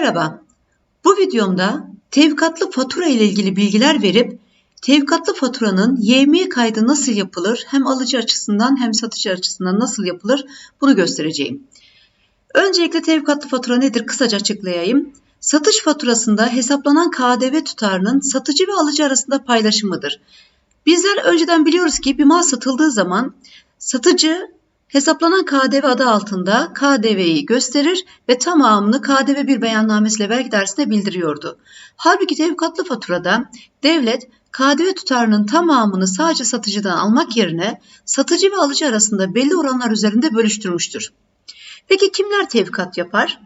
Merhaba. Bu videomda tevkatlı fatura ile ilgili bilgiler verip tevkatlı faturanın YMİ kaydı nasıl yapılır hem alıcı açısından hem satıcı açısından nasıl yapılır bunu göstereceğim. Öncelikle tevkatlı fatura nedir kısaca açıklayayım. Satış faturasında hesaplanan KDV tutarının satıcı ve alıcı arasında paylaşımıdır. Bizler önceden biliyoruz ki bir mal satıldığı zaman satıcı Hesaplanan KDV adı altında KDV'yi gösterir ve tamamını KDV bir beyannamesiyle vergi dairesine bildiriyordu. Halbuki tevkatlı faturada devlet KDV tutarının tamamını sadece satıcıdan almak yerine satıcı ve alıcı arasında belli oranlar üzerinde bölüştürmüştür. Peki kimler tevkat yapar?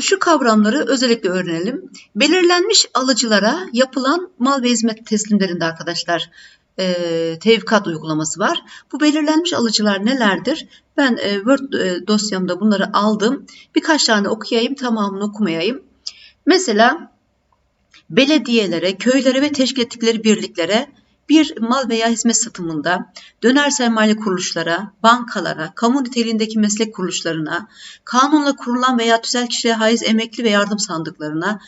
Şu kavramları özellikle öğrenelim. Belirlenmiş alıcılara yapılan mal ve hizmet teslimlerinde arkadaşlar e, tevkat uygulaması var. Bu belirlenmiş alıcılar nelerdir? Ben e, Word e, dosyamda bunları aldım. Birkaç tane okuyayım, tamamını okumayayım. Mesela belediyelere, köylere ve teşkil ettikleri birliklere bir mal veya hizmet satımında döner sermaye kuruluşlara, bankalara, kamu niteliğindeki meslek kuruluşlarına, kanunla kurulan veya tüzel kişiye haiz emekli ve yardım sandıklarına,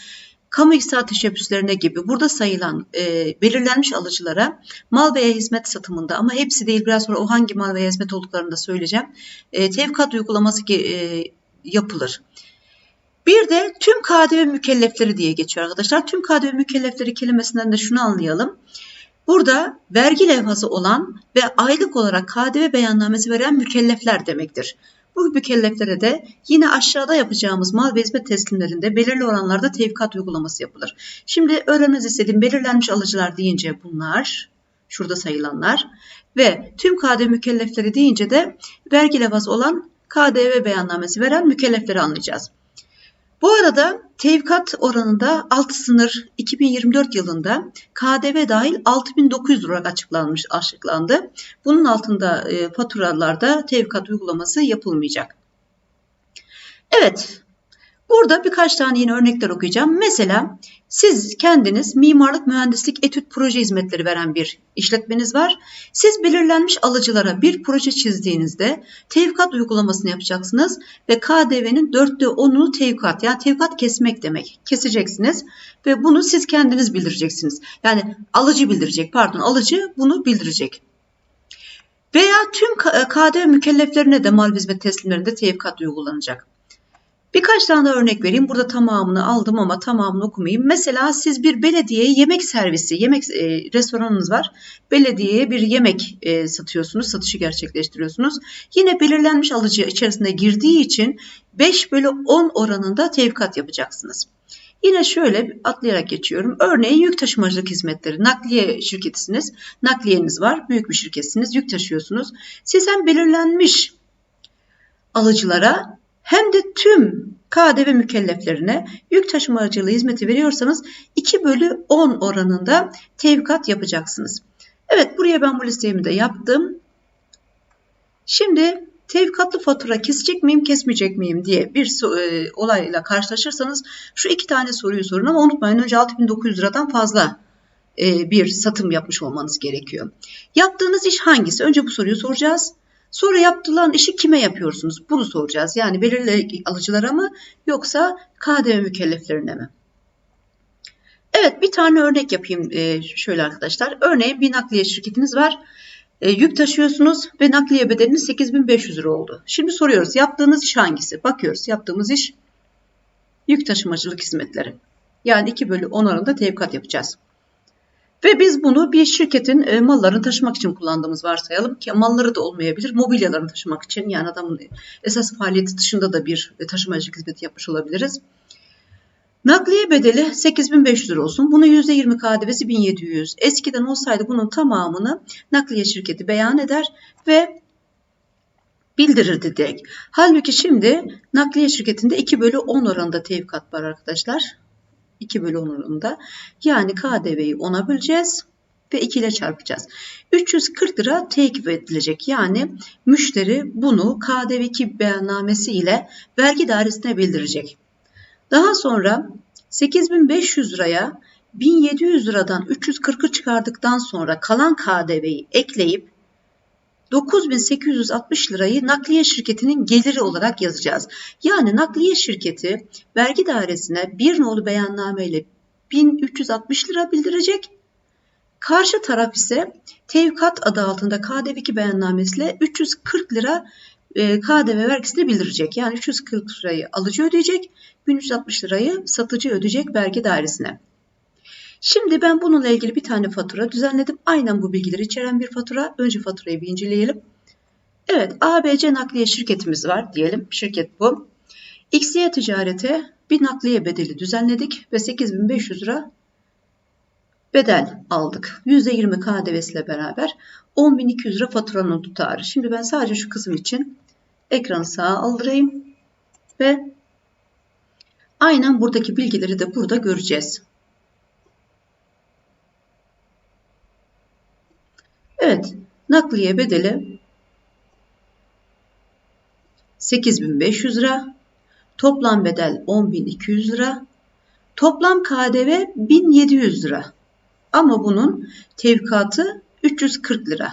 kamu iktisat teşebbüslerine gibi burada sayılan e, belirlenmiş alıcılara mal veya hizmet satımında ama hepsi değil biraz sonra o hangi mal veya hizmet olduklarını da söyleyeceğim. E, tevkat uygulaması e, yapılır. Bir de tüm KDV mükellefleri diye geçiyor arkadaşlar. Tüm KDV mükellefleri kelimesinden de şunu anlayalım. Burada vergi levhası olan ve aylık olarak KDV beyannamesi veren mükellefler demektir. Bu mükelleflere de yine aşağıda yapacağımız mal ve hizmet teslimlerinde belirli oranlarda tevkat uygulaması yapılır. Şimdi öğrenmenizi istediğim belirlenmiş alıcılar deyince bunlar, şurada sayılanlar ve tüm KDV mükellefleri deyince de vergi levhası olan KDV beyannamesi veren mükellefleri anlayacağız. Bu arada tevkat oranında alt sınır 2024 yılında KDV dahil 6900 olarak açıklanmış açıklandı. Bunun altında e, faturalarda tevkat uygulaması yapılmayacak. Evet, Burada birkaç tane yine örnekler okuyacağım. Mesela siz kendiniz mimarlık, mühendislik, etüt, proje hizmetleri veren bir işletmeniz var. Siz belirlenmiş alıcılara bir proje çizdiğinizde tevkat uygulamasını yapacaksınız ve KDV'nin dörtte onunu tevkat yani tevkat kesmek demek. Keseceksiniz ve bunu siz kendiniz bildireceksiniz. Yani alıcı bildirecek pardon alıcı bunu bildirecek. Veya tüm KDV mükelleflerine de mal hizmet teslimlerinde tevkat uygulanacak. Birkaç tane daha örnek vereyim. Burada tamamını aldım ama tamamını okumayayım. Mesela siz bir belediyeye yemek servisi, yemek e, restoranınız var. Belediyeye bir yemek e, satıyorsunuz, satışı gerçekleştiriyorsunuz. Yine belirlenmiş alıcı içerisinde girdiği için 5 bölü 10 oranında tevkat yapacaksınız. Yine şöyle atlayarak geçiyorum. Örneğin yük taşımacılık hizmetleri. Nakliye şirketisiniz. Nakliyeniz var. Büyük bir şirketsiniz. Yük taşıyorsunuz. Siz hem belirlenmiş alıcılara hem de tüm KDV mükelleflerine yük taşımacılığı hizmeti veriyorsanız 2 bölü 10 oranında tevkat yapacaksınız. Evet buraya ben bu listemi de yaptım. Şimdi tevkatlı fatura kesecek miyim kesmeyecek miyim diye bir e, olayla karşılaşırsanız şu iki tane soruyu sorun ama unutmayın önce 6900 liradan fazla e, bir satım yapmış olmanız gerekiyor. Yaptığınız iş hangisi? Önce bu soruyu soracağız. Sonra yaptılan işi kime yapıyorsunuz? Bunu soracağız. Yani belirli alıcılara mı yoksa KDV mükelleflerine mi? Evet bir tane örnek yapayım ee, şöyle arkadaşlar. Örneğin bir nakliye şirketiniz var. E, yük taşıyorsunuz ve nakliye bedeliniz 8500 lira oldu. Şimdi soruyoruz yaptığınız iş hangisi? Bakıyoruz yaptığımız iş yük taşımacılık hizmetleri. Yani 2 bölü 10 oranında tevkat yapacağız. Ve biz bunu bir şirketin e, mallarını taşımak için kullandığımız varsayalım ki malları da olmayabilir. Mobilyalarını taşımak için yani adamın esas faaliyeti dışında da bir e, taşımacılık hizmeti yapmış olabiliriz. Nakliye bedeli 8500 lira olsun. Bunun %20 KDV'si 1700. Eskiden olsaydı bunun tamamını nakliye şirketi beyan eder ve bildirirdi direkt. Halbuki şimdi nakliye şirketinde 2 bölü 10 oranında tevkat var arkadaşlar. 2 bölü 10 oranında. Yani KDV'yi 10'a böleceğiz ve 2 ile çarpacağız. 340 lira tekip edilecek. Yani müşteri bunu KDV2 beyannamesi ile vergi dairesine bildirecek. Daha sonra 8500 liraya 1700 liradan 340'ı çıkardıktan sonra kalan KDV'yi ekleyip 9860 lirayı nakliye şirketinin geliri olarak yazacağız. Yani nakliye şirketi vergi dairesine bir nolu beyanname ile 1360 lira bildirecek. Karşı taraf ise tevkat adı altında KDV2 beyannamesiyle 340 lira e, KDV vergisini bildirecek. Yani 340 lirayı alıcı ödeyecek, 1360 lirayı satıcı ödeyecek vergi dairesine. Şimdi ben bununla ilgili bir tane fatura düzenledim. Aynen bu bilgileri içeren bir fatura. Önce faturayı bir inceleyelim. Evet ABC nakliye şirketimiz var diyelim. Şirket bu. XY ticarete bir nakliye bedeli düzenledik ve 8500 lira bedel aldık. %20 KDV'si ile beraber 10.200 lira faturanın tutarı. Şimdi ben sadece şu kısım için ekranı sağa aldırayım ve aynen buradaki bilgileri de burada göreceğiz. Evet, nakliye bedeli 8500 lira, toplam bedel 10200 lira, toplam KDV 1700 lira. Ama bunun tevkatı 340 lira.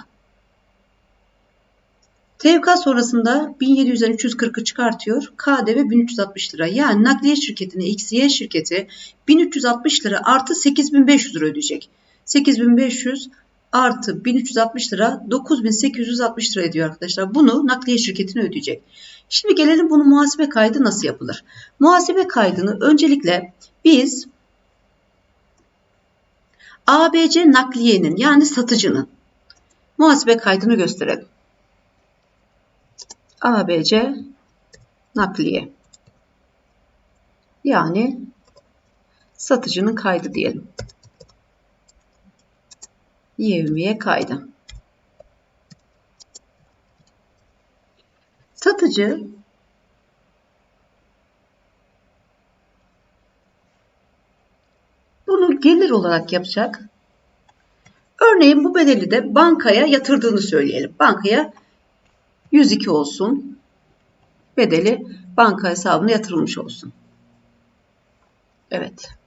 Tevkat sonrasında 1700'den 340'ı çıkartıyor. KDV 1360 lira. Yani nakliye şirketine XY şirketi 1360 lira artı 8500 lira ödeyecek. 8500 artı 1360 lira 9860 lira ediyor arkadaşlar. Bunu nakliye şirketine ödeyecek. Şimdi gelelim bunun muhasebe kaydı nasıl yapılır? Muhasebe kaydını öncelikle biz ABC nakliyenin yani satıcının muhasebe kaydını gösterelim. ABC nakliye yani satıcının kaydı diyelim. Yevmiye kaydı. Satıcı bunu gelir olarak yapacak. Örneğin bu bedeli de bankaya yatırdığını söyleyelim. Bankaya 102 olsun. Bedeli banka hesabına yatırılmış olsun. Evet.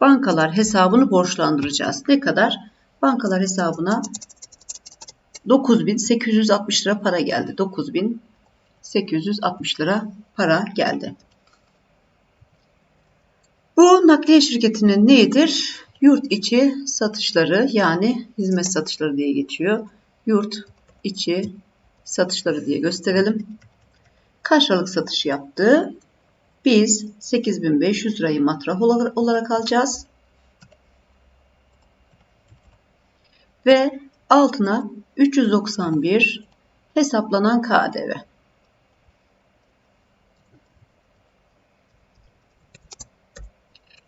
Bankalar hesabını borçlandıracağız. Ne kadar? Bankalar hesabına 9860 lira para geldi. 9860 lira para geldi. Bu nakliye şirketinin neyidir? Yurt içi satışları yani hizmet satışları diye geçiyor. Yurt içi satışları diye gösterelim. Kaç liralık satış yaptı? Biz 8500 lirayı matrah olarak alacağız. Ve altına 391 hesaplanan KDV.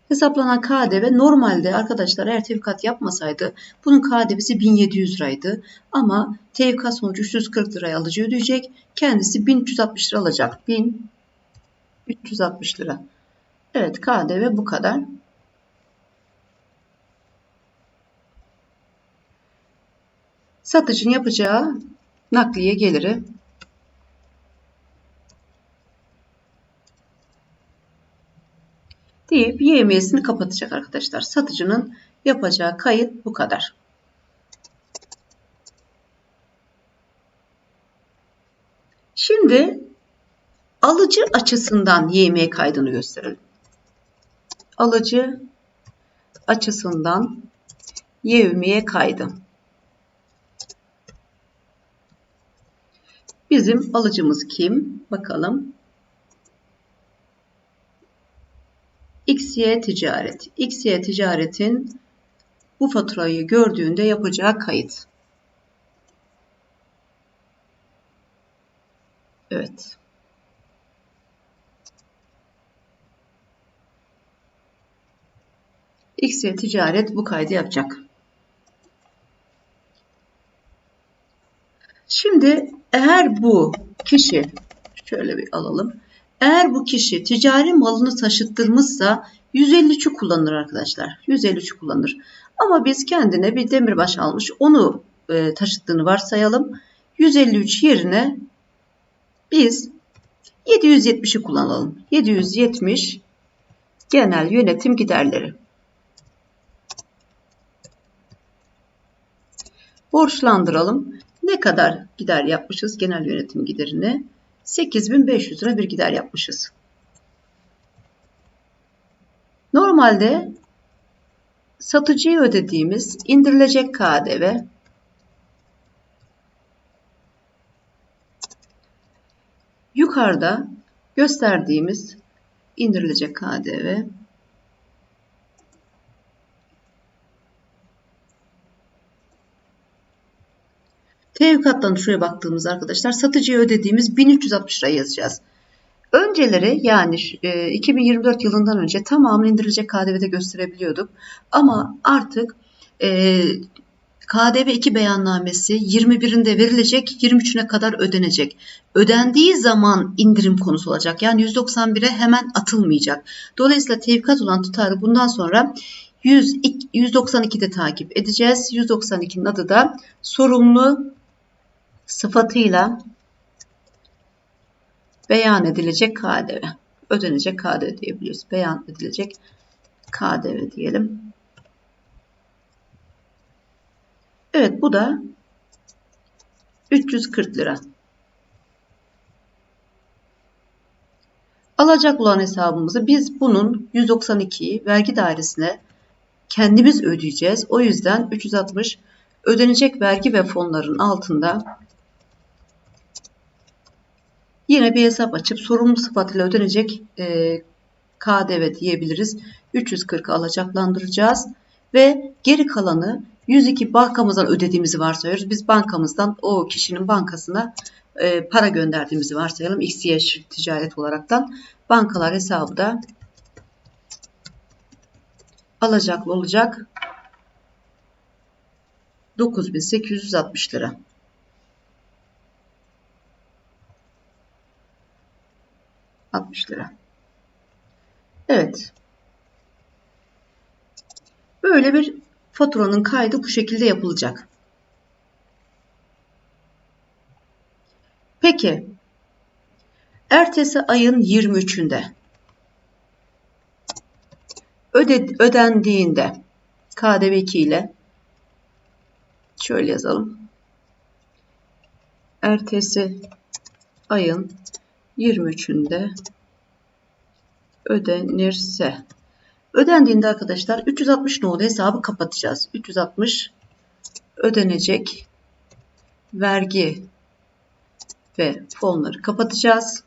Hesaplanan KDV normalde arkadaşlar eğer tevkat yapmasaydı bunun KDV'si 1700 liraydı. Ama tevkat sonucu 340 liraya alıcı ödeyecek. Kendisi 1360 lira alacak. 1000 360 lira. Evet KDV bu kadar. Satıcının yapacağı nakliye geliri deyip YMS'ini kapatacak arkadaşlar. Satıcının yapacağı kayıt bu kadar. Şimdi alıcı açısından YM kaydını gösterelim. Alıcı açısından YM'ye kaydı. Bizim alıcımız kim? Bakalım. XY Ticaret. XY Ticaret'in bu faturayı gördüğünde yapacağı kayıt. Evet. X ticaret bu kaydı yapacak. Şimdi eğer bu kişi şöyle bir alalım. Eğer bu kişi ticari malını taşıttırmışsa 153'ü kullanır arkadaşlar. 153'ü kullanır. Ama biz kendine bir demirbaş almış onu e, taşıttığını varsayalım. 153 yerine biz 770'i kullanalım. 770 genel yönetim giderleri. Borçlandıralım. Ne kadar gider yapmışız genel yönetim giderini? 8500 lira bir gider yapmışız. Normalde satıcıya ödediğimiz indirilecek KDV yukarıda gösterdiğimiz indirilecek KDV Tevkattan şuraya baktığımız arkadaşlar satıcıya ödediğimiz 1360 lira yazacağız. Önceleri yani 2024 e, yılından önce tamamını indirilecek KDV'de gösterebiliyorduk. Ama artık e, KDV 2 beyannamesi 21'inde verilecek 23'üne kadar ödenecek. Ödendiği zaman indirim konusu olacak. Yani 191'e hemen atılmayacak. Dolayısıyla tevkat olan tutarı bundan sonra 100, 192'de takip edeceğiz. 192'nin adı da sorumlu sıfatıyla beyan edilecek KDV. Ödenecek KDV diyebiliyoruz. Beyan edilecek KDV diyelim. Evet bu da 340 lira. Alacak olan hesabımızı biz bunun 192'yi vergi dairesine kendimiz ödeyeceğiz. O yüzden 360 ödenecek vergi ve fonların altında Yine bir hesap açıp sorumlu sıfatıyla ödenecek e, KDV diyebiliriz. 340 alacaklandıracağız ve geri kalanı 102 bankamızdan ödediğimizi varsayıyoruz. Biz bankamızdan o kişinin bankasına e, para gönderdiğimizi varsayalım. XY ticaret olaraktan bankalar hesabı da alacaklı olacak 9860 lira. 60 lira. Evet. Böyle bir faturanın kaydı bu şekilde yapılacak. Peki ertesi ayın 23'ünde öde, ödendiğinde KDV 2 ile şöyle yazalım. Ertesi ayın 23'ünde ödenirse ödendiğinde arkadaşlar 360 nolu hesabı kapatacağız. 360 ödenecek vergi ve fonları kapatacağız.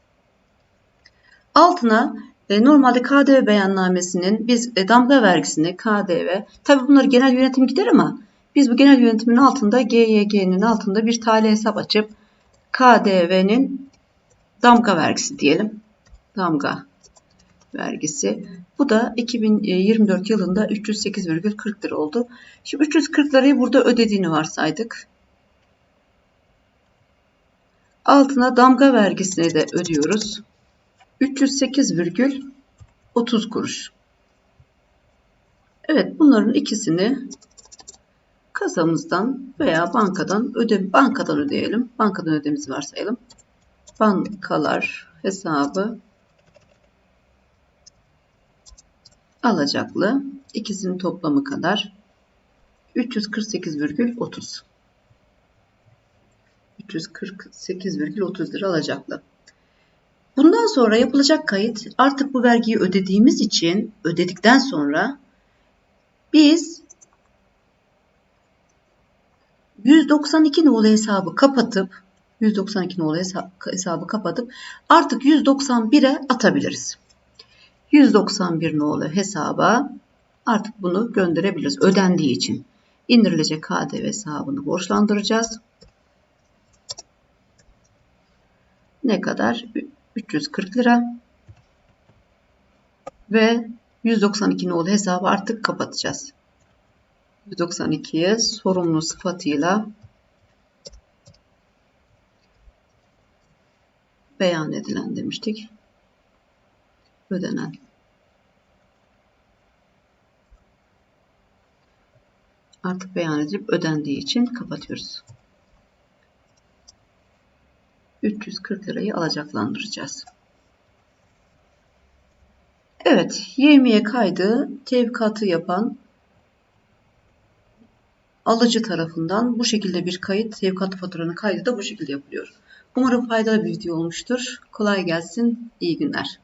Altına e, normalde KDV beyannamesinin biz e, damga vergisini KDV tabi bunlar genel yönetim gider ama biz bu genel yönetimin altında GYG'nin altında bir tali hesap açıp KDV'nin damga vergisi diyelim. Damga vergisi. Bu da 2024 yılında 308,40 lira oldu. Şimdi 340 lirayı burada ödediğini varsaydık. Altına damga vergisini de ödüyoruz. 308,30 kuruş. Evet bunların ikisini kasamızdan veya bankadan öde bankadan ödeyelim. Bankadan ödemizi varsayalım bankalar hesabı alacaklı ikisinin toplamı kadar 348,30 348,30 lira alacaklı. Bundan sonra yapılacak kayıt artık bu vergiyi ödediğimiz için ödedikten sonra biz 192 nolu hesabı kapatıp 192 nolu hesabı kapatıp artık 191'e atabiliriz. 191 nolu hesaba artık bunu gönderebiliriz ödendiği için. İndirilecek KDV hesabını borçlandıracağız. Ne kadar? 340 lira. Ve 192 nolu hesabı artık kapatacağız. 192'ye sorumlu sıfatıyla beyan edilen demiştik. Ödenen. Artık beyan edilip ödendiği için kapatıyoruz. 340 lirayı alacaklandıracağız. Evet, yemeğe kaydı tevkatı yapan alıcı tarafından bu şekilde bir kayıt, tevkatlı faturanın kaydı da bu şekilde yapılıyor. Umarım faydalı bir video olmuştur. Kolay gelsin, iyi günler.